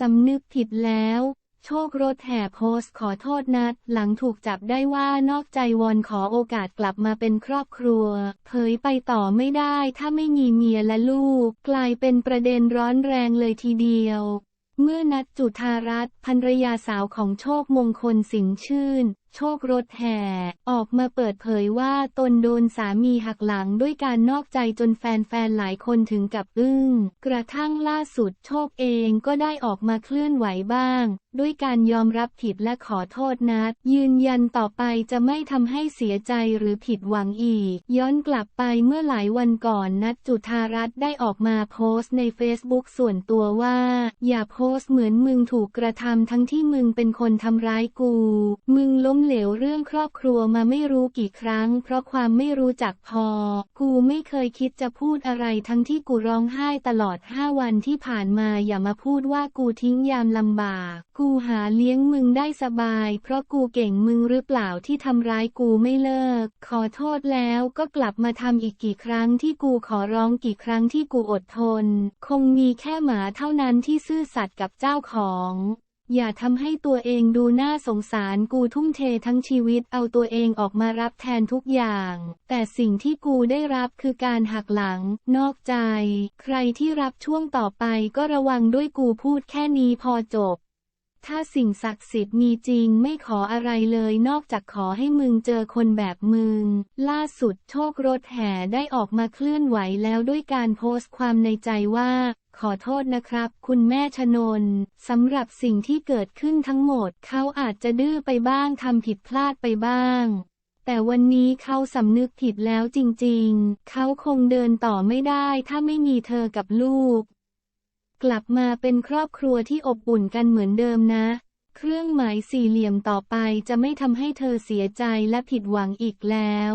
สำนึกผิดแล้ว โชครถแห่โพสขอโทษนัด หลังถูกจับได้ว่านอกใจวอนขอโอกาสกลับมาเป็นครอบครัว เผยไปต่อไม่ได้ถ้าไม่มีเมียและลูก กลายเป็นประเด็นร้อนแรงเลยทีเดียว เมื่อนัดจุธารัตน์ภรรยาสาวของโชคมงคลสิงห์ชื่น โชครถแห่ ออกมาเปิดเผยว่าตนโดนสามีหักหลังด้วยการนอกใจจนแฟนๆ หลายคนถึงกับอึ้ง กระทั่งล่าสุดโชคเองก็ได้ออกมาเคลื่อนไหวบ้าง ด้วยการยอมรับผิดและขอโทษนัด ยืนยันต่อไปจะไม่ทำให้เสียใจหรือผิดหวังอีก ย้อนกลับไปเมื่อหลายวันก่อนนัดจุธารัตน์ได้ออกมาโพสต์ในเฟซบุ๊กส่วนตัวว่า อย่าโพสต์เหมือนมึงถูกกระทำทั้งที่มึงเป็นคนทำร้ายกู มึงล้มเหลวเรื่องครอบครัวมาไม่รู้กี่ครั้ง เพราะความไม่รู้จักพอ กูไม่เคยคิดจะพูดอะไรทั้งที่กูร้องไห้ตลอดห้าวันที่ผ่านมาอย่ามาพูดว่ากูทิ้งยามลำบาก กูหาเลี้ยงมึงได้สบาย เพราะกูเก่งมึงหรือเปล่าที่ทำร้ายกูไม่เลิก ขอโทษแล้วก็กลับมาทำอีกกี่ครั้งที่กูขอร้องกี่ครั้งที่กูอดทน คงมีแค่หมาเท่านั้นที่ซื่อสัตย์กับเจ้าของ อย่าทำให้ตัวเองดูน่าสงสารกูทุ่มเททั้งชีวิตเอาตัวเองออกมารับแทนทุกอย่าง แต่สิ่งที่กูได้รับคือการหักหลัง นอกใจ ใครที่รับช่วงต่อไปก็ระวังด้วยกูพูดแค่นี้พอจบ ถ้าสิ่งศักดิ์สิทธิ์มีจริงไม่ขออะไรเลยนอกจากขอให้มึงเจอคนแบบมึง ล่าสุดโชครถแห่ได้ออกมาเคลื่อนไหวแล้วด้วยการโพสต์ความในใจว่า ขอโทษนะครับ คุณแม่ชนนสำหรับสิ่งที่เกิดขึ้นทั้งหมด เขาอาจจะดื้อไปบ้างทำผิดพลาดไปบ้างแต่วันนี้เขาสำนึกผิดแล้วจริงๆ เขาคงเดินต่อไม่ได้ถ้าไม่มีเธอกับลูก กลับมาเป็นครอบครัวที่อบอุ่นกันเหมือนเดิมนะ เครื่องหมายสี่เหลี่ยมต่อไปจะไม่ทำให้เธอเสียใจและผิดหวังอีกแล้ว